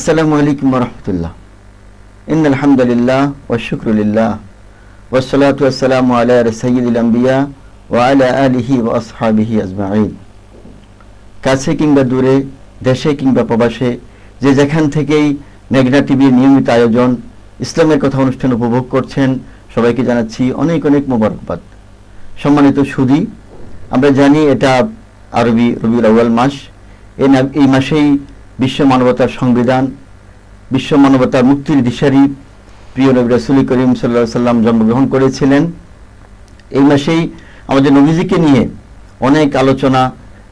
আসসালামু আলাইকুম রহমতুল্লাহ। ইন আলহামদুলিল্লাহ ওয়াশুক্রুলিল্লাহ ওয়াসসালাতু ওয়াসসালামু আলা সাইয়্যিদিল আম্বিয়া ওয়া আলা আলিহি ওয়া আসহাবিহি আজমাইন। কাছে কিংবা দূরে, দেশে কিংবা প্রবাসে, যে যেখান থেকেই মেঘনা টিভির নিয়মিত আয়োজন, ইসলামের কথা অনুষ্ঠান উপভোগ করছেন, সবাইকে জানাচ্ছি অনেক অনেক মোবারকবাদ। সম্মানিত সুধী, আমরা জানি এটা আরবি রবিউল আউয়াল মাস। এই মাসেই বিশ্ব মানবতার সংবিধান, বিশ্ব মানবতার মুক্তির দিশারি প্রিয় নবী রাসুল করিম সাল্লাহ সাল্লাম জন্মগ্রহণ করেছিলেন। এই মাসেই আমাদের নবীজিকে নিয়ে অনেক আলোচনা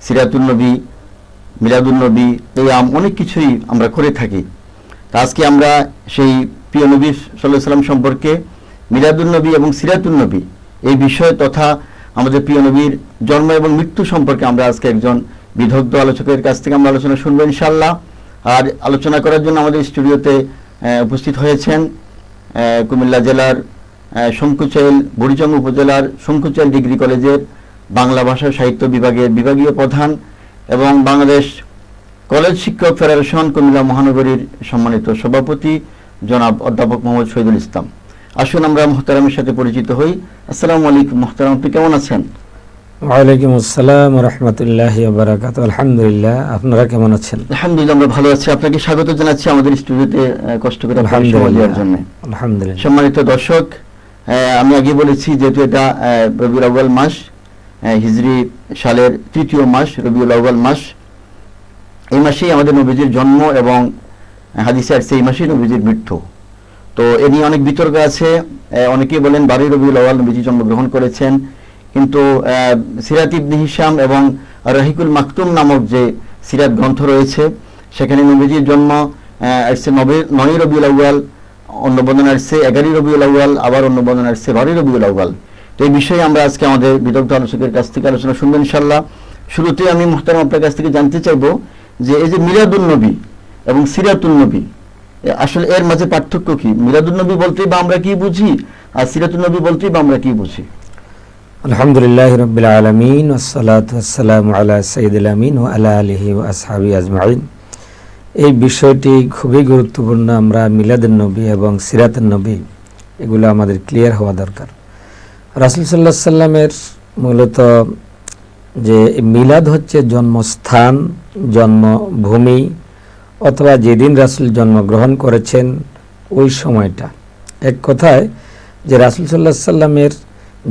সিরাতুল নবী মিলাদুল নবী এই আম অনেক কিছুই আমরা করে থাকি। তা আজকে আমরা সেই প্রিয় নবী সাল্লাহ সাল্লাম সম্পর্কে মিলাদুল নবী এবং সিরাতুল নবী এই বিষয় তথা আমাদের প্রিয় নবীর জন্ম এবং মৃত্যু সম্পর্কে আমরা আজকে একজন বিদগ্ধ আলোচকের কাছ থেকে আমরা আলোচনা শুনব ইনশাল্লাহ আর আলোচনা করার জন্য আমাদের স্টুডিওতে উপস্থিত হয়েছেন কুমিল্লা জেলার আহ, শঙ্কুচাইল বুড়িচং উপজেলার শঙ্কুচাইল ডিগ্রি কলেজের বাংলা ভাষা সাহিত্য বিভাগের বিভাগীয় প্রধান এবং বাংলাদেশ কলেজ শিক্ষক ফেডারেশন কুমিল্লা মহানগরীর সম্মানিত সভাপতি জনাব অধ্যাপক মোহাম্মদ শহীদুল ইসলাম। আসুন আমরা মোহতারামের সাথে পরিচিত হই। আসসালামু আলাইকুম মোহতারাম আপনি কেমন আছেন? ওয়ালাইকুম আসসালাম রহমতুল্লাহ বারাকাত আলহামদুলিল্লাহ আপনারা কেমন আছেন? আলহামদুলিল্লাহ আমরা ভালো আছি। আপনাকে স্বাগত জানাচ্ছি আমাদের স্টুডিওতে কষ্ট করে আপনাকে সময় দেওয়ার জন্য। আলহামদুলিল্লাহ। সম্মানিত দর্শক আমি আগে বলেছি যেহেতু এটা রবিউল আউ্বাল মাস হিজরি সালের তৃতীয় মাস রবিউল আউ্বাল মাস। এই মাসেই আমাদের নবীজির জন্ম এবং হাদিসে আসছে এই মাসেই নবীজির মৃত্যু। তো এ নিয়ে অনেক বিতর্ক আছে। অনেকেই বলেন বারোই রবিউল আউ্বাল নবীজি জন্মগ্রহণ করেছেন। কিন্তু সিরাত ইবনে হিসাম এবং রাহিকুল মাকতুম নামক যে সিরাত গ্রন্থ রয়েছে, সেখানে নবীজির জন্ম আসছে নবে, নয় রবিউল আউ্বাল অন্য বর্ণনা আসছে এগারোই রবিউল আউ্বাল আবার অন্য বর্ণনা আসছে বারোই রবিউল আউ্বাল তো এই বিষয়ে আমরা আজকে আমাদের বিদগ্ধ আলোচকের কাছ থেকে আলোচনা শুনব ইনশাল্লাহ শুরুতে আমি মুহতারাম আপনার কাছ থেকে জানতে চাইব যে এই যে মিলাদুল নবী এবং সিরাতুল নবী আসলে এর মাঝে পার্থক্য কি? মিলাদুল নবী বলতেই বা আমরা কি বুঝি? আর সিরাতুল নবী বলতেই বা আমরা কি বুঝি? আলহামদুলিল্লাহ রবিল আলমিন ওসালাত ওসালাম আলা সঈদুল আমিন ও আলা আলহি ও আসহাবি আজমাইন। এই বিষয়টি খুবই গুরুত্বপূর্ণ, আমরা মিলাদুল নবী এবং সিরাতুল নবী, এগুলো আমাদের ক্লিয়ার হওয়া দরকার। রাসুল সাল্লাহ সাল্লামের মূলত যে মিলাদ হচ্ছে জন্মস্থান, জন্মভূমি, অথবা যেদিন রাসুল জন্মগ্রহণ করেছেন, ওই সময়টা। এক কথায় যে রাসুল সাল্লাহ সাল্লামের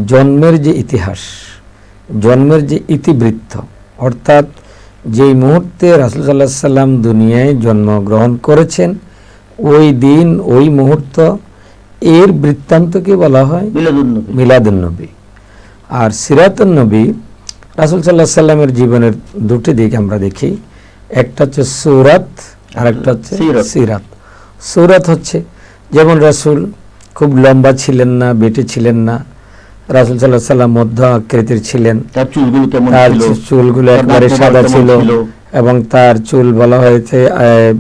জন্মের যে ইতিহাস জন্মের যে ইতিবৃত্ত অর্থাৎ যেই মুহূর্তে রাসুল সাল্লাহ সাল্লাম দুনিয়ায় জন্মগ্রহণ করেছেন ওই দিন ওই মুহূর্ত এর বৃত্তান্তকে বলা হয় মিলাদুলনবী মিলাদুন্নবী। আর সিরাতুন্নবী রাসুল সাল্লাহ সাল্লামের জীবনের দুটি দিক আমরা দেখি। একটা হচ্ছে সৌরাত আর একটা হচ্ছে। সিরাত। সুরাত হচ্ছে যেমন রাসুল খুব লম্বা ছিলেন না বেটে ছিলেন না রাসুল সাল্লাহ সাল্লাম মধ্য আকৃতির ছিলেন। তার চুলগুলো একবারে সাদা ছিল? এবং তার চুল বলা হয়েছে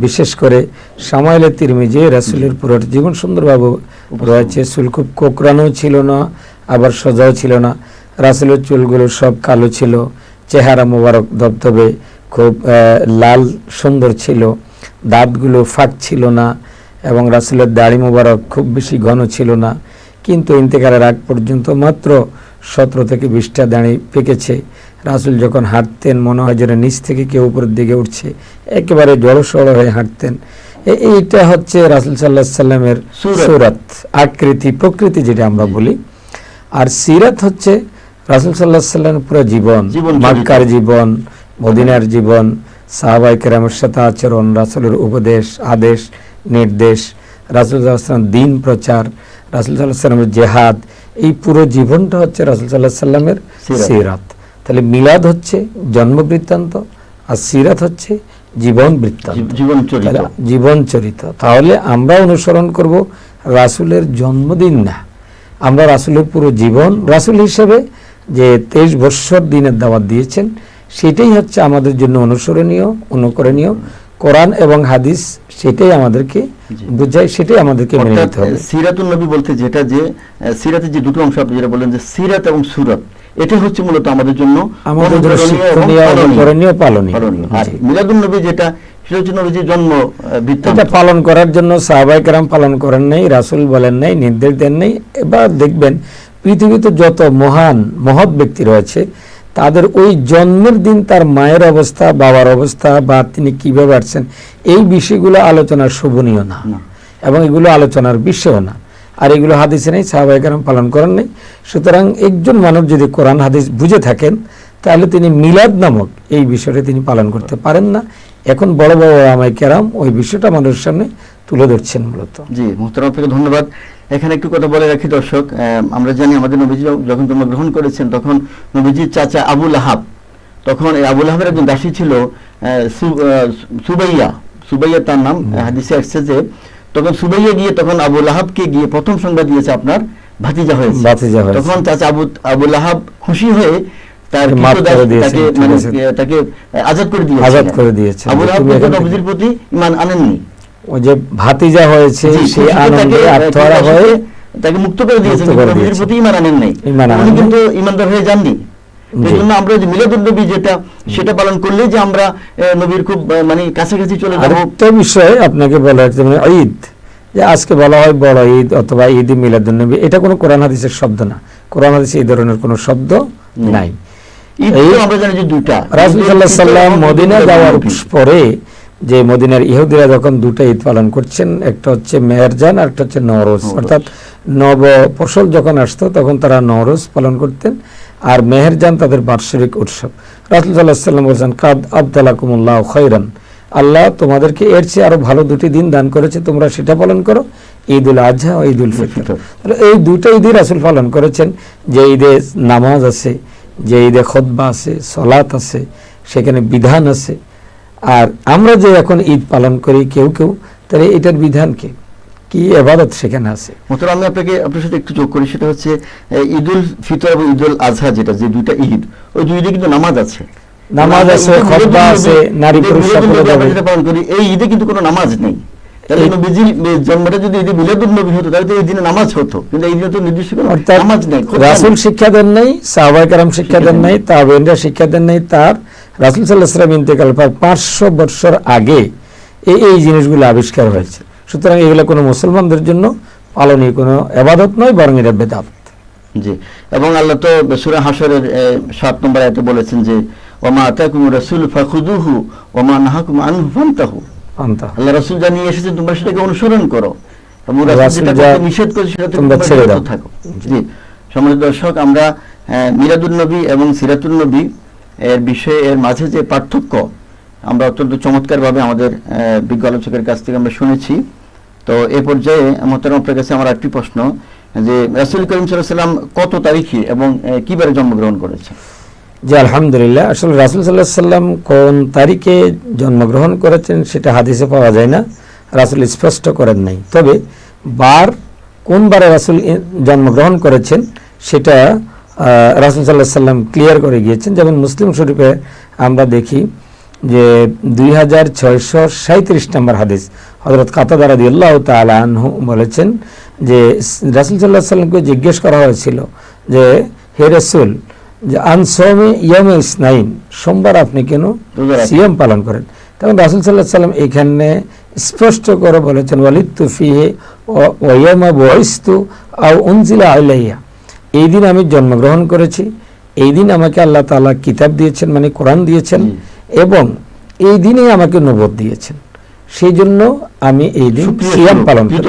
বিশেষ করে সামাইলে তিরমিজি রাসুলের পুরো জীবন সুন্দরভাবে রয়েছে। চুল খুব কোকরানো ছিল না আবার সোজাও ছিল না। রাসুলের চুলগুলো সব কালো ছিল চেহারা মোবারক দবদবে খুব লাল সুন্দর ছিল। দাঁতগুলো ফাঁক ছিল না এবং রাসুলের দাড়ি মোবারক খুব বেশি ঘন ছিল না। কিন্তু ইন্তেকালের আগ পর্যন্ত মাত্র সতেরো থেকে বিশটা দাঁড়ি পেকেছে। রাসুল যখন হাঁটতেন মনে হয় যেন নিচ থেকে কেউ উপরের দিকে উঠছে। একেবারে জড়সড় হয়ে হাঁটতেন। এইটা হচ্ছে রাসুল সাল্লাহ সাল্লামের সুরাত। আকৃতি প্রকৃতি যেটা আমরা বলি। আর সিরাত হচ্ছে রাসুল সাল্লাহ সাল্লামের পুরো জীবন। মাক্কার জীবন মদিনার জীবন সাহাবাই কেরামের সাথে আচরণ রাসুলের উপদেশ আদেশ নির্দেশ রাসুল সাল্লাম দিন প্রচার রাসুল সাল্লাহ সাল্লামের জেহাদ এই পুরো জীবনটা হচ্ছে রাসুল সাল্লাহ সাল্লামের সিরাত। তাহলে মিলাদ হচ্ছে জন্ম বৃত্তান্ত আর সিরাত হচ্ছে জীবন বৃত্তান্ত। জীবন চরিত্র তাহলে আমরা অনুসরণ করব রাসুলের জন্মদিন না। আমরা রাসুলের পুরো জীবন রাসুল হিসেবে যে তেইশ বৎসর দিনের দাওয়াত দিয়েছেন সেটাই হচ্ছে আমাদের জন্য অনুসরণীয় অনুকরণীয়। কোরআন এবং হাদিস সেটাই আমাদেরকে। বুঝায় সেটাই আমাদেরকে মেনে নিতে হবে সিরাতুল নবী বলতে যেটা যে সিরাতের যে দুটো অংশ আপনি যেটা বললেন যে সিরাত এবং সুরাত এটা হচ্ছে মূলত আমাদের জন্য আমাদের জন্য শিক্ষণীয়। অনুকরণীয় পালনীয়। আর জি। মিলাদুল নবী যেটা সেটা হচ্ছে নবীজির জন্ম এটা পালন করার জন্য সাহাবাই কেরাম পালন করেন নাই রাসুল বলেন নাই নির্দেশ দেন নাই এবার দেখবেন পৃথিবীতে যত মহান মহৎ ব্যক্তি রয়েছে তাদের ওই জন্মের দিন তার মায়ের অবস্থা বাবার অবস্থা বা তিনি কীভাবে আসছেন এই বিষয়গুলো আলোচনার শোভনীয় না। এবং এগুলো আলোচনার বিষয়ও না। আর এগুলো হাদিসে নেই সাহাবাই কেরাম পালন করেন নেই। সুতরাং একজন মানুষ যদি কোরআন হাদিস বুঝে থাকেন তাহলে তিনি মিলাদ নামক এই বিষয়টা তিনি পালন করতে পারেন না। এখন বড় বড় আমায় কেরাম ওই বিষয়টা মানুষের সামনে তুলে ধরছেন মূলত। জি মোহতারাম আপনাকে ধন্যবাদ। এখানে একটু কথা বলে রাখি দর্শক। আমরা জানি আমাদের নবীজি যখন জন্মগ্রহণ করেছেন তখন নবীজির চাচা আবুল আহাব তখন এই আবুল আহাবের একজন দাসী ছিল সুবাইয়া। সুবাইয়া তার নাম হাদিসে আসছে যে তখন সুবাইয়া গিয়ে তখন আবুল আহাবকে গিয়ে প্রথম সংবাদ দিয়েছে আপনার ভাতিজা হয়েছে। তখন চাচা আবু আবুল আহাব খুশি হয়ে তার তাকে মানে তাকে আজাদ করে দিয়েছে আজাদ করে দিয়েছেন। আবুল আহাব নবীজির প্রতি ইমান আনেননি। ওই যে ভাতিজা হয়েছে সেই আনন্দে আত্মহারা হয়ে তাকে মুক্ত করে দিয়েছেন। প্রতি ঈমান আনেন নাই। উনি কিন্তু ঈমানদার হয়ে যাননি। জন্য আমরা যে নবী যেটা সেটা পালন করলে যে আমরা নবীর খুব মানে কাছাকাছি চলে যাব। আরেকটা বিষয় আপনাকে বলা হচ্ছে মানে ঈদ। যে আজকে বলা হয় বড় ঈদ অথবা ঈদ মিলাদুন্নবী এটা কোনো কোরআন হাদিসের শব্দ না। কোরআন হাদিসে এই ধরনের কোনো শব্দ নাই। ঈদ আমরা জানি যে দুইটা। রাসুল ঈদুল সাল্লাহ ফিতর সাল্লাম এবং মদিনা যাওয়ার পরে যে মদিনার ইহুদিরা যখন দুটো ঈদ পালন করছেন একটা হচ্ছে মেহেরজান আর একটা হচ্ছে নওরোজ। অর্থাৎ নব ফসল যখন আসতো তখন তারা নওরোজ পালন করতেন আর মেহেরজান তাদের বার্ষিক উৎসব। রাসুল সাল্লাহ সাল্লাম বলছেন কাদ আবদালাকুমুল্লাহ খৈরান আল্লাহ তোমাদেরকে এর চেয়ে আরও ভালো দুটি দিন দান করেছে তোমরা সেটা পালন করো ঈদ উল আজহা ও ঈদ উল ফিতর। এই দুটো ঈদই রাসুল পালন করেছেন। যে ঈদে নামাজ আছে যে ঈদে খতবা আছে সলাত আছে সেখানে বিধান আছে। আর আমরা যে এখন ঈদ পালন করি কেউ কেউ তাহলে এটার বিধান কি? কি এবাদত সেখানে আছে? মোহতারাম, আমি আপনাকে আপনার সাথে একটু যোগ করি সেটা হচ্ছে ঈদুল ফিতর এবং ঈদুল আজহা যেটা যে দুইটা ঈদ ওই দুই ঈদে কিন্তু নামাজ আছে। নামাজ আছে, খুতবা আছে, নারী পুরুষ সকলে যাবে। পালন করি এই ঈদে কিন্তু কোনো নামাজ নেই। তাহলে নবীজির জন্মটা যদি ঈদে মিলাদুন নবী হতো তাহলে এই দিনে নামাজ হতো। কিন্তু এই দিনে তো নির্দিষ্ট কোনো নামাজ নেই খুতবা শিক্ষা দেন নাই সাহবাই কারাম শিক্ষা দেন নাই তাবেনরা শিক্ষা দেন নাই তার রাসুল সাল্লাহ সাল্লাম ইন্তেকাল পার পাঁচশো বৎসর আগে এই এই জিনিসগুলো আবিষ্কার হয়েছে। সুতরাং এগুলো কোনো মুসলমানদের জন্য পালনীয় কোনো এবাদত নয় বরং এটা বেদাত। জি। এবং আল্লাহ তো সূরা হাসরের সাত নম্বর আয়াতে বলেছেন যে ওমা আতাকুম রাসূল ফাখুদুহু ওমা নাহাকুম আনহু ফান্তাহু। আন্তা আল্লাহ রাসূল জানিয়ে এসেছেন তোমরা সেটাকে অনুসরণ করো। যা- নিষেধ করেছে সেটা তোমরা তোমরা ছেড়ে দাও। থাকো। জি। সম্মানিত দর্শক আমরা মিরাদুল নবী এবং সিরাতুল নবী এর বিষয়ে, এর মাঝে যে পার্থক্য, আমরা অত্যন্ত চমৎকারভাবে আমাদের বিজ্ঞ আলোচকের কাছ থেকে আমরা শুনেছি। তো এ পর্যায়ে মোহতারাম আপনার কাছে আমার একটি প্রশ্ন, যে রাসুল করিম সাল্লাম কত তারিখে এবং কিবারে জন্মগ্রহণ করেছেন? যে আলহামদুলিল্লাহ। আসলে রাসুল সাল্লাহ সাল্লাম কোন তারিখে জন্মগ্রহণ করেছেন সেটা হাদিসে পাওয়া যায় না। রাসুল স্পষ্ট করেন নাই। তবে বার কোন বারে রাসুল জন্মগ্রহণ করেছেন সেটা রাসুল সাল্লাহ সাল্লাম ক্লিয়ার করে গিয়েছেন। যেমন মুসলিম শরীফে আমরা দেখি যে দুই হাজার ছয়শো সাঁত্রিশ নম্বর হাদিস হজরত কাতাদার আল্লাহ তালা আনহু বলেছেন যে রাসুল সাল্লাহ সাল্লামকে জিজ্ঞেস করা হয়েছিল যে হে রসুল যে আনসমে ইয়মে ইসনাইন সোমবার আপনি কেন। সিয়াম পালন করেন? তখন রাসুল সাল্লাহ সাল্লাম এখানে স্পষ্ট করে বলেছেন ওয়ালিদ তুফিহে ওয়াইয়ামা বয়স্তু আও উনজিলা আলাইয়া এই দিন আমি জন্মগ্রহণ করেছি এই দিন আমাকে আল্লাহ তাআলা কিতাব দিয়েছেন মানে কোরআন দিয়েছেন এবং এই দিনে আমাকে নবদ দিয়েছেন। সেই জন্য আমি এই দিন সিয়াম পালন করি।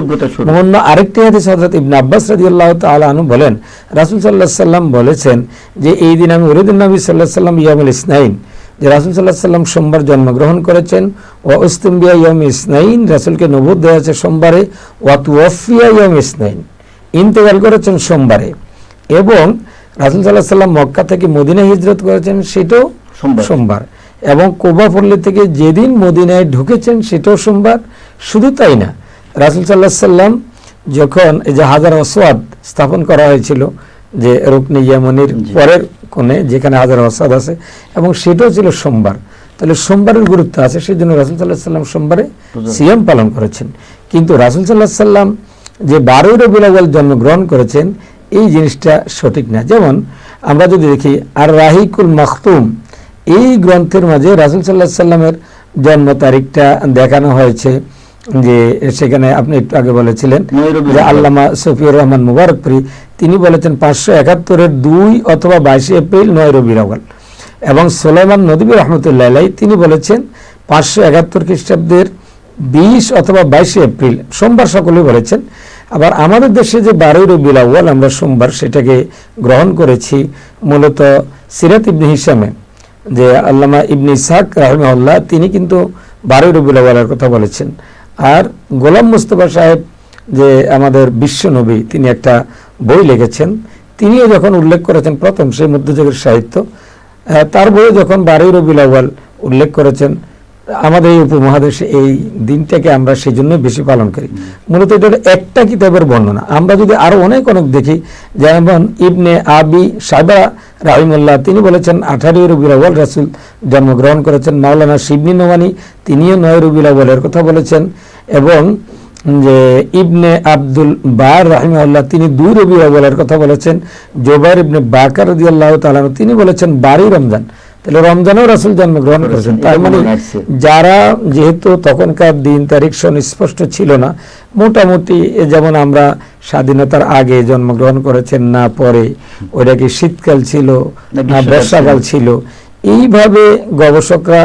অন্য আরেকটি হাদিস হযরত ইবনে আব্বাস রাদিয়াল্লাহু তাআলা আনহু বলেন রাসূল সাল্লাল্লাহু আলাইহি সাল্লাম বলেছেন যে এই দিন আমি উরিদুন নবী সাল্লাল্লাহু আলাইহি সাল্লাম ইয়ামুল ইসনাইন যে রাসূল আলাইহি সাল্লাম সোমবার জন্মগ্রহণ করেছেন ওয়া উস্তুমবিয়া ইয়াম ইসনাইন রাসূলকে নবুত দেওয়া হয়েছে সোমবারে ওয়া তুওয়াফিয়া ইয়াম ইসনাইন। ইন্তেকাল করেছেন সোমবারে। এবং রাসূল আলাইহি সাল্লাম মক্কা থেকে মদিনায় হিজরত করেছেন সেটাও সোমবার। এবং কোবা পল্লী থেকে যেদিন মদিনায় ঢুকেছেন সেটাও সোমবার। শুধু তাই না রাসুল সাল্লাহ সাল্লাম যখন এই যে হাজার ওসওয়াদ স্থাপন করা হয়েছিল যে রুকনি ইয়ামনির পরের কোণে যেখানে হাজার ওসওয়াদ আছে এবং সেটাও ছিল সোমবার। তাহলে সোমবারের গুরুত্ব আছে সেই জন্য রাসুল সাল্লাহ সাল্লাম সোমবারে। সিয়াম পালন করেছেন। কিন্তু রাসুল সাল্লাহ সাল্লাম যে বারোই রবিউল জন্মগ্রহণ করেছেন এই জিনিসটা সঠিক না। যেমন আমরা যদি দেখি আর রাহিকুল মাখতুম এই গ্রন্থের মাঝে রাসুল সাল্লাহ সাল্লামের জন্ম তারিখটা দেখানো হয়েছে যে সেখানে আপনি একটু আগে বলেছিলেন যে আল্লামা সফিউর রহমান মুবারকপুরি তিনি বলেছেন পাঁচশো একাত্তরের দুই অথবা বাইশে এপ্রিল নয় রবির আওয়াল এবং সোলাইমান নদীবী রহমতুল্লাহ তিনি বলেছেন পাঁচশো একাত্তর খ্রিস্টাব্দের বিশ অথবা বাইশে এপ্রিল সোমবার সকলেই বলেছেন আবার আমাদের দেশে যে বারোই রবিউল আউয়াল আমরা সোমবার সেটাকে গ্রহণ করেছি, মূলত সিরাত ইবনে হিসামে, যে আল্লামা ইবনে ইসাক রাহমাউল্লাহ তিনি কিন্তু বারোই রবিউল আউয়ালের কথা বলেছেন। আর গোলাম মুস্তফা সাহেব, যে আমাদের বিশ্ব নবী, তিনি একটা বই লিখেছেন। তিনিও যখন উল্লেখ করেছেন, প্রথম সেই মধ্যযুগের সাহিত্য তার বইয়ে যখন বারোই রবিউল আউয়াল উল্লেখ করেছেন আমাদের এই উপমহাদেশে এই দিনটাকে আমরা সেই জন্য বেশি পালন করি। মূলত এটা একটা কিতাবের বর্ণনা। আমরা যদি আরও অনেক অনেক দেখি, যেমন ইবনে আবি সাইবা রাহিমুল্লাহ তিনি বলেছেন, আঠারোই রবিউল আউয়াল রাসূল জন্মগ্রহণ করেছেন। মাওলানা শিবনি নোমানি, তিনিও নয় রবিউল আউয়ালের কথা বলেছেন। এবং যে ইবনে আব্দুল বার রাহিমাল্লাহ তিনি দুই রবি আউ্বালের কথা বলেছেন। জোবাইর ইবনে বাকার রাদিয়াল্লাহু তাআলা আনহু তিনি বলেছেন, বারোই রমজান। তাহলে রমজানেও রাসূল জন্মগ্রহণ করেছেন। তার মানে যারা যেহেতু তখনকার দিন তারিখ সুস্পষ্ট ছিল না মোটামুটি যেমন আমরা স্বাধীনতার আগে জন্মগ্রহণ করেছেন না পরে ওইটা কি শীতকাল ছিল না বর্ষাকাল ছিল। এইভাবে গবেষকরা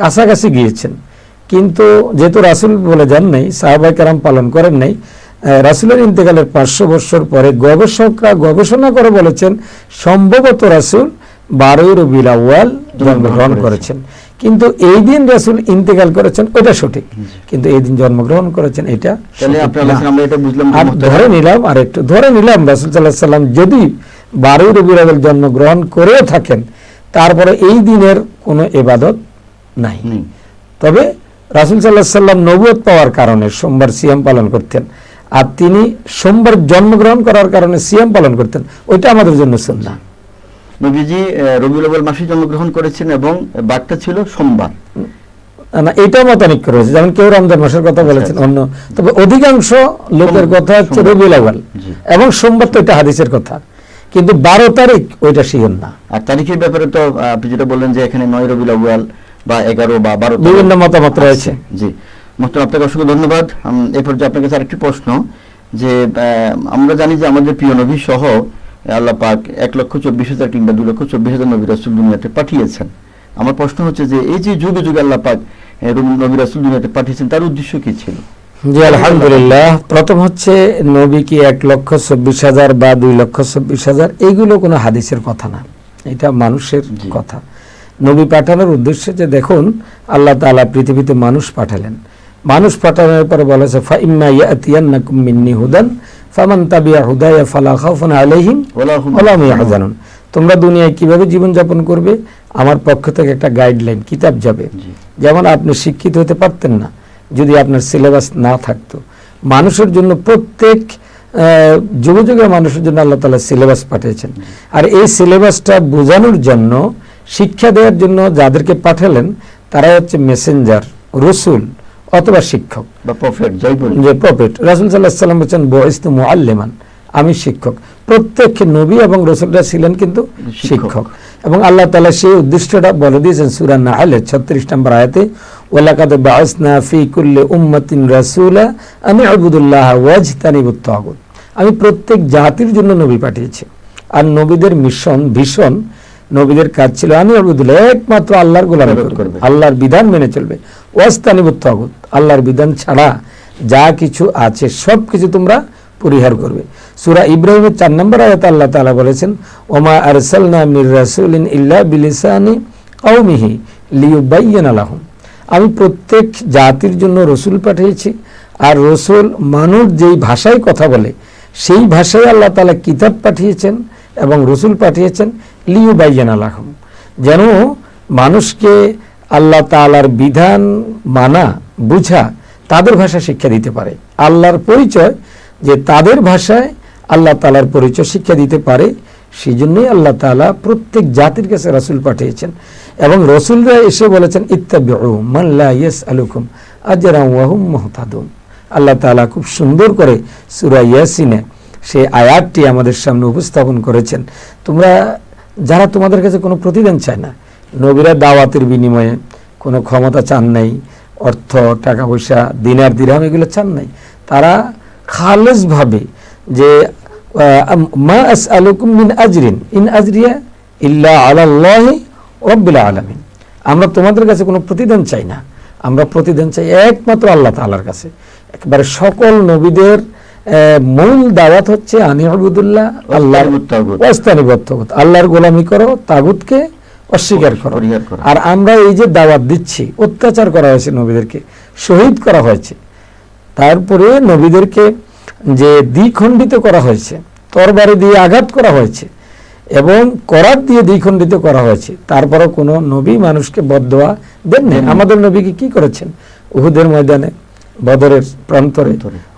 কাছাকাছি গিয়েছেন। কিন্তু যেহেতু রাসুল বলে যান নাই সাহাবাই কারাম পালন করেন নাই রাসূলের ইন্তেকালের পাঁচশো বছর পরে গবেষকরা গবেষণা করে বলেছেন সম্ভবত রাসূল বারোই রবিউল আউয়াল জন্মগ্রহণ করেছেন। কিন্তু এই দিন রাসূল ইন্তেকাল করেছেন ওটা সঠিক। কিন্তু এই দিন জন্মগ্রহণ করেছেন এটা আর ধরে নিলাম আর একটু ধরে নিলাম রাসুল সাল্লাহ সাল্লাম যদি বারোই রবিউল আউয়াল জন্মগ্রহণ করেও থাকেন তারপরে এই দিনের কোনো এবাদত নাই। তবে রাসুল সাল্লাহ সাল্লাম নবুয়ত পাওয়ার কারণে সোমবার সিয়াম পালন করতেন আর তিনি সোমবার জন্মগ্রহণ করার কারণে সিয়াম পালন করতেন ওইটা আমাদের জন্য সুন্না নবীজি রবিউল মাসে জন্মগ্রহণ করেছেন এবং বারটা ছিল সোমবার। না এটাও মতানিক রয়েছে। যেমন কেউ রমজান মাসের কথা বলেছেন আচ্ছা। অন্য। তবে অধিকাংশ লোকের কথা হচ্ছে রবিউল এবং সোমবার তো এটা হাদিসের কথা। কিন্তু বারো তারিখ ওইটা শিওর না। আর তারিখের ব্যাপারে তো আপনি যেটা বললেন যে এখানে নয় রবিউল আউয়াল বা এগারো বা বারো বিভিন্ন মতামত আছে। রয়েছে। জি। মোহতারাম আপনাকে অসংখ্য ধন্যবাদ। উম, এ পর্যায়ে আপনার কাছে আরেকটি প্রশ্ন যে আমরা জানি যে আমাদের প্রিয় নবী সহ আল্লাহ পাক এক লক্ষ চব্বিশ হাজার কিংবা দু লক্ষ চব্বিশ হাজার নবী রাসুল দুনিয়াতে পাঠিয়েছেন। আমার প্রশ্ন হচ্ছে যে এই যে যুগে যুগে আল্লাহ পাক নবী রাসুল দুনিয়াতে পাঠিয়েছেন তার উদ্দেশ্য কি ছিল? জি আলহামদুলিল্লাহ। প্রথম হচ্ছে নবী কি এক লক্ষ চব্বিশ হাজার বা দুই লক্ষ চব্বিশ হাজার এইগুলো কোনো হাদিসের কথা না। এটা মানুষের কথা। নবী পাঠানোর উদ্দেশ্যে যে দেখুন আল্লাহ তাআলা পৃথিবীতে মানুষ পাঠালেন। মানুষ পাঠানোর পরে বলেছে ফাইম্মা ইয়াতিয়ান্নাকুম মিন্নি হুদান ফামান তাবিয়া হুদায়া ফালা খাউফুন আলাইহিম ওলা হুম ওলা ইয়াহজানুন। তোমরা দুনিয়ায় কীভাবে জীবন যাপন করবে? আমার পক্ষ থেকে একটা গাইডলাইন কিতাব যাবে। যেমন আপনি শিক্ষিত হতে পারতেন না যদি আপনার সিলেবাস না থাকতো। মানুষের জন্য প্রত্যেক যুগে যুগে মানুষের জন্য আল্লাহ তালা সিলেবাস পাঠিয়েছেন। আর এই সিলেবাসটা বোঝানোর জন্য শিক্ষা দেওয়ার জন্য যাদেরকে পাঠালেন তারা হচ্ছে মেসেঞ্জার রসুল। অথবা শিক্ষক। বা প্রফেট যাই বলি যে প্রফেট রাসুল সাল্লাহ সাল্লাম বলছেন বয়স্তু মুআল্লিমান আমি শিক্ষক। প্রত্যেক নবী এবং রসুলরা ছিলেন কিন্তু শিক্ষক। এবং আল্লাহ তালা সেই উদ্দেশ্যটা বলে দিয়েছেন সূরা নাহলের 36 নম্বর আয়াতে ওয়ালাকাদ বাআসনা ফি কুল্লি উম্মাতিন রাসূলা আনি আবুদুল্লাহ ওয়াজতানিবুত তাগুত আমি প্রত্যেক জাতির জন্য নবী পাঠিয়েছি। আর নবীদের মিশন ভীষণ নবীদের কাজ ছিল আমি একমাত্র আল্লাহর গোলামি করবে। আল্লাহর বিধান মেনে চলবে। ওয়াস্তানিবুত তাগুত আল্লাহর বিধান ছাড়া যা কিছু আছে সব কিছু তোমরা পরিহার করবে। সুরা ইব্রাহিমের চার নম্বর আয়াত আল্লাহ তালা বলেছেন ওমা আরসালনা মির রাসূলিন ইল্লা বিলিসানি কওমিহি লিয়ুবাইয়িনা লাহুম। আমি প্রত্যেক জাতির জন্য রসুল পাঠিয়েছি আর রসুল মানুষ যেই ভাষায় কথা বলে সেই ভাষায় আল্লাহ তাআলা কিতাব পাঠিয়েছেন এবং রসুল পাঠিয়েছেন লিয়ুবাইয়িনা লাহুম যেন মানুষকে আল্লাহ তাআলার বিধান মানা, বুঝা তাদের ভাষা শিক্ষা দিতে পারে। আল্লাহর পরিচয় যে তাদের ভাষায় আল্লাহ তালার পরিচয় শিক্ষা দিতে পারে সেই জন্যই আল্লাহ তাআলা প্রত্যেক জাতির কাছে রাসূল পাঠিয়েছেন এবং রসুলরা এসে বলেছেন মান লা ইয়াসআলুকুম আজরান ওয়া আল্লাহ তাআলা খুব সুন্দর করে সূরা ইয়াসিনে সেই আয়াতটি আমাদের সামনে উপস্থাপন করেছেন। তোমরা যারা তোমাদের কাছে কোনো প্রতিদান চায় না। নবীরা দাওয়াতের বিনিময়ে কোনো ক্ষমতা চান নাই, অর্থ টাকা পয়সা দিনার দিরহাম এগুলো চান নাই। তারা খালেজভাবে যে মা আস আলুকুম মিন আজরিন, ইন আজরিয়া ইল্লা আলাল্লাহি রব্বিল আলামিন। আমরা তোমাদের কাছে কোনো প্রতিদান চাই না। আমরা প্রতিদান চাই একমাত্র আল্লাহ তাআলার কাছে। একবারে সকল নবীদের মূল দাওয়াত হচ্ছে আনিয়াবুদুল্লাহ আল্লাহ ওয়াস্তানিবুত তাগুত। আল্লাহর গোলামি করো তাগুতকে অস্বীকার করো। আর আমরা এই যে দাওয়াত দিচ্ছি অত্যাচার করা হয়েছে নবীদেরকে শহীদ করা হয়েছে তারপরে নবীদেরকে যে দ্বিখণ্ডিত করা হয়েছে তরবারি দিয়ে আঘাত করা হয়েছে এবং করাত দিয়ে দ্বিখণ্ডিত করা হয়েছে তারপরও কোনো নবী মানুষকে বদোয়া দেননি। আমাদের নবীকে কি করেছেন? উহুদের ময়দানে বদরের প্রান্তরে।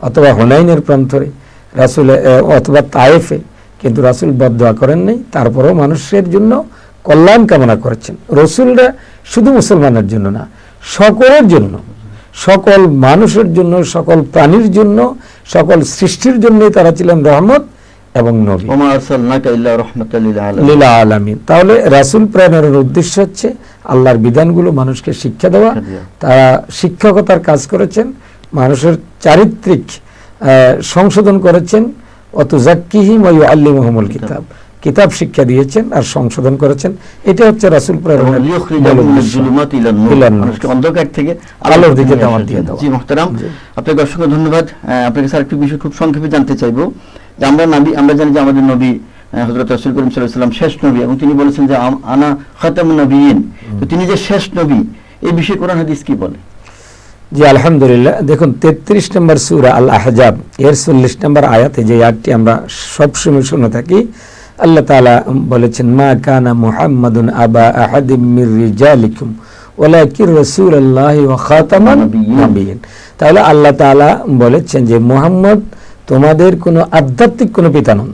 অথবা হুনাইনের প্রান্তরে। রাসুল অথবা তায়েফে। কিন্তু রাসুল বদোয়া করেন নাই। তারপরেও মানুষের জন্য কল্যাণ কামনা করেছেন। রসুলরা শুধু মুসলমানের জন্য না সকলের জন্য। সকল মানুষের জন্য সকল প্রাণীর জন্য সকল সৃষ্টির জন্যই তারা ছিলেন রহমত এবং নবী। লিল তাহলে রাসুল প্রেরণের উদ্দেশ্য হচ্ছে আল্লাহর বিধানগুলো মানুষকে শিক্ষা দেওয়া। তারা শিক্ষকতার কাজ করেছেন। মানুষের চারিত্রিক সংশোধন করেছেন। অত জাক্কিহিম আল্লি মোহাম্মল কিতাব। কিতাব। শিক্ষা দিয়েছেন আর সংশোধন করেছেন। এটা হচ্ছে রাসুল অন্ধকার থেকে আলোর দিকে দাওয়াত দিয়ে জন্য। জি মোহতারাম আপনাকে অসংখ্য ধন্যবাদ। আহ, আপনার কাছে আরেকটি বিষয় খুব সংক্ষেপে জানতে চাইব। যে আমরা নবী আমরা জানি যে আমাদের নবী হজরত রসুল করিম সাল্লাম শেষ নবী এবং তিনি বলেছেন যে আনা খাতামুন নবীন তো তিনি যে শেষ নবী এই বিষয়ে কোরআন হাদিস কি বলে? জি আলহামদুলিল্লাহ, দেখুন, তেত্রিশ নম্বর সুরা আল আহজাব এর চল্লিশ নম্বর আয়াতে যে আয়াতটি আমরা সবসময় শুনে থাকি, আল্লাহ তাআলা বলেছেন, মা কানা মুহাম্মাদুন আবা আহাদিমির রিজালিকুম, ওয়ালাকির রাসূলুল্লাহি ওয়া খাতামান তাহলে আল্লাহ তাআলা বলেছেন যে, মুহাম্মদ তোমাদের কোনো আধ্যাত্মিক কোনো পিতা নন।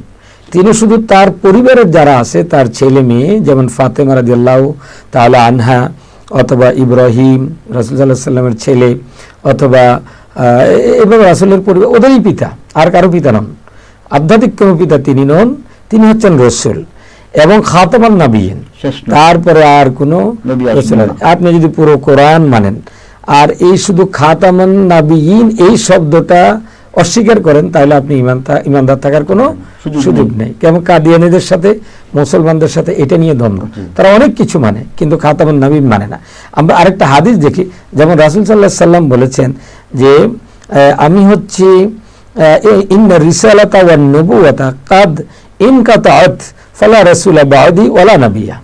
তিনি শুধু তার পরিবারের যারা আছে, তার ছেলে মেয়ে, যেমন ফাতেমা রাদিয়াল্লাহু তাআলা আনহা অথবা ইব্রাহিম রাসূল সাল্লামের ছেলে অথবা এবং রাসূলের পরিবার ওদেরই পিতা আর কারও পিতা নন। আধ্যাত্মিক কোনো পিতা তিনি নন তিনি হচ্ছেন রসুল এবং খাতামান নাবিয়িন শেষ নবী। তারপরে আর কোনো আপনি যদি পুরো কোরআন মানেন আর এই শুধু খাতামান নাবিয়িন এই শব্দটা অস্বীকার করেন তাহলে আপনি ইমানদার থাকার কোনো সুযোগ নেই। কেমন কাদিয়ানিদের সাথে মুসলমানদের সাথে এটা নিয়ে দ্বন্দ্ব। তারা অনেক কিছু মানে কিন্তু খাতামান নবী মানে না। আমরা আরেকটা হাদিস দেখি যেমন রাসুল সাল্লাহ সাল্লাম বলেছেন যে আমি হচ্ছি ইন্না রিসালাতা নবুয়াতা কাদ ইনকাতাত ফালা রাসূলা বাদি ওয়ালা নবিয়া।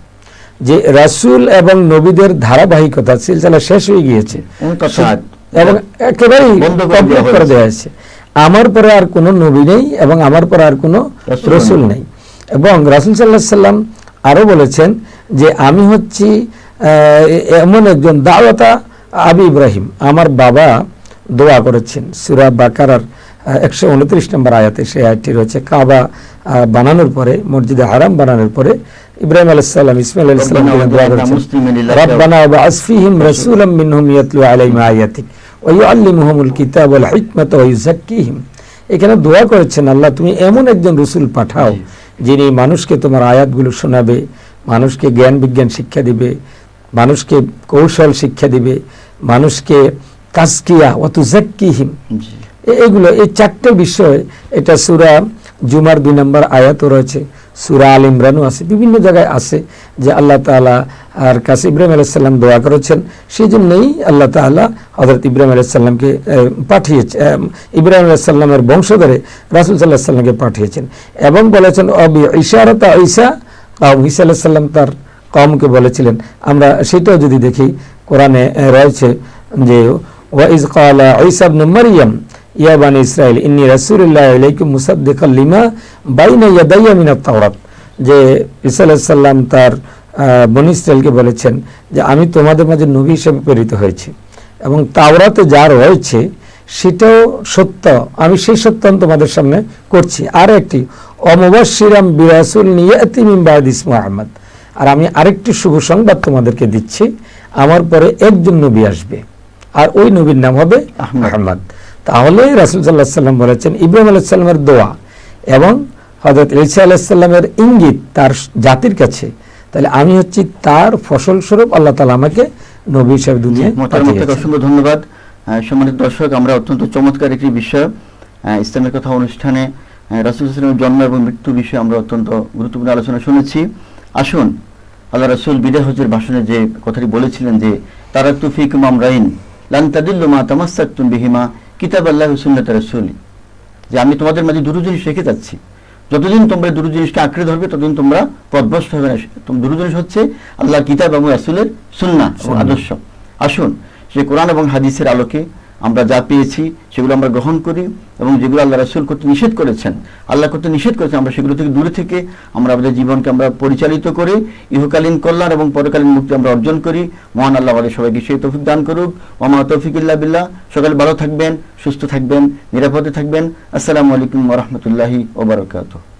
যে রাসূল এবং নবীদের ধারাবাহিকতা সিলসিলা শেষ হয়ে গিয়েছে। এবং একেবারেই বন্ধ করে দেওয়া হয়েছে। আমার পরে আর কোনো নবী নেই এবং আমার পরে আর কোনো রসুল নেই। এবং রাসুল সাল্লাহ সাল্লাম আরও বলেছেন যে আমি হচ্ছি এমন একজন দাওয়াতা আবি ইব্রাহিম। আমার বাবা দোয়া করেছেন। সুরা বাকারার একশো উনত্রিশ নম্বর আয়াতে সেই আয়াতটি রয়েছে। কাবা বানানোর পরে মসজিদে হারাম বানানোর পরে ইব্রাহিম আলাইসাল্লাম ইসমাইল আলাইসাল্লাম দোয়া করেছেন। রব্বানা ওয়াবআস ফীহিম রাসূলাম মিনহুম ইয়াতলু আলাইহিম আয়াতিক ওয়া ইউআল্লিমুহুমুল কিতাব ওয়াল হিকমাতা এখানে দোয়া করেছেন আল্লাহ তুমি এমন একজন রসুল পাঠাও যিনি মানুষকে তোমার আয়াতগুলো শোনাবে মানুষকে জ্ঞান বিজ্ঞান শিক্ষা দিবে মানুষকে কৌশল শিক্ষা দিবে মানুষকে জি। এ- এগুলো এই চারটে বিষয় এটা সুরা জুমার দুই নম্বর আয়াতও রয়েছে, সুরা আল ইমরানও আছে, বিভিন্ন জায়গায় আছে যে আল্লাহ তাআলা আর কাছে ইব্রাহিম আলাইসাল্লাম দোয়া করেছেন। সেই জন্যই আল্লাহ তাআলা হজরত ইব্রাহিম আলাইসাল্লামকে পাঠিয়েছে ইব্রাহিম আলাইসাল্লামের বংশধরে রাসুল সাল্লাহ সাল্লামকে পাঠিয়েছেন এবং বলেছেন, অবি ইশারতা ঈসা কাউম ঈসা আলাইসাল্লাম তার কমকে বলেছিলেন। আমরা সেটাও যদি দেখি, কোরআনে রয়েছে যে ওয়াইজ ক্বালা ঈসা ইবনে মারইয়াম ইসরায়েল ইন্নী রাসূলুল্লাহ ইলাইকুম মুসাদ্দিকাল লিমা বাইনা ইয়াদাইয়া মিনাত তাওরাত। যে আলাইহিস সালাম তার বনি ইসরাইলকে বলেছেন যে আমি তোমাদের মাঝে নবী হিসেবে প্রেরিত হয়েছি এবং তাওরাতে যা রয়েছে সেটাও সত্য। আমি সেই সত্য তোমাদের সামনে করছি। আর একটি অমবাসিরাম বিরাসুল নিয়াতি মিন বাদ ইসমু আহমদ। আর আমি আরেকটি শুভ সংবাদ তোমাদেরকে দিচ্ছি। আমার পরে একজন নবী আসবে। আর ওই নবীর নাম হবে আহমদ। তাহলে রাসুল সাল্লাহ সাল্লাম বলেছেন ইব্রাহিম আলাইসাল্লামের দোয়া এবং হজরত ইসা আলাইসাল্লামের ইঙ্গিত তার জাতির কাছে তাহলে আমি হচ্ছি তার ফসল স্বরূপ আল্লাহ তালা আমাকে নবী হিসাবে দুনিয়ায় মোহতারাম আপনাকে পাঠিয়েছেন। অসংখ্য ধন্যবাদ সম্মানিত দর্শক আমরা অত্যন্ত চমৎকার একটি বিষয় ইসলামের কথা অনুষ্ঠানে রাসুল ইসলামের জন্ম এবং মৃত্যু বিষয়ে আমরা অত্যন্ত গুরুত্বপূর্ণ আলোচনা শুনেছি আসুন আল্লাহ রাসুল বিদায় হজের ভাষণে যে কথাটি বলেছিলেন যে তারা তুফিক মামরাইন লান তাদিল্লু মা তামাসাক্তুম বিহিমা কিতাব আল্লাহ সুন্নাত রাসূল। যে আমি তোমাদের মাঝে দুটো জিনিস রেখে যাচ্ছি। যতদিন তোমরা দুটো জিনিসকে আঁকড়ে ধরবে ততদিন তোমরা পদভস্ত হবে না। দুটো জিনিস হচ্ছে আল্লাহ কিতাব এবং রাসুলের সুন্না আদর্শ। আসুন সে কোরআন এবং হাদিসের আলোকে আমরা যা পেয়েছি, সেগুলো আমরা গ্রহণ করি এবং যেগুলো আল্লাহ রাসুল করতে নিষেধ করেছেন, আল্লাহ করতে নিষেধ করেছেন, আমরা সেগুলো থেকে দূরে থেকে আমরা আমাদের জীবনকে আমরা পরিচালিত করে, ইহকালীন কল্যাণ এবং পরকালীন মুক্তি আমরা অর্জন করি। মহান আল্লাহ আমাদের সবাইকে সেই তৌফিক দান করুক। ওমা তৌফিকুল্লাহ বিল্লাহ। সকালে ভালো থাকবেন, সুস্থ থাকবেন, নিরাপদে থাকবেন। আসসালামু আলাইকুম ওরহমতুল্লাহি ওবরাকাতুহ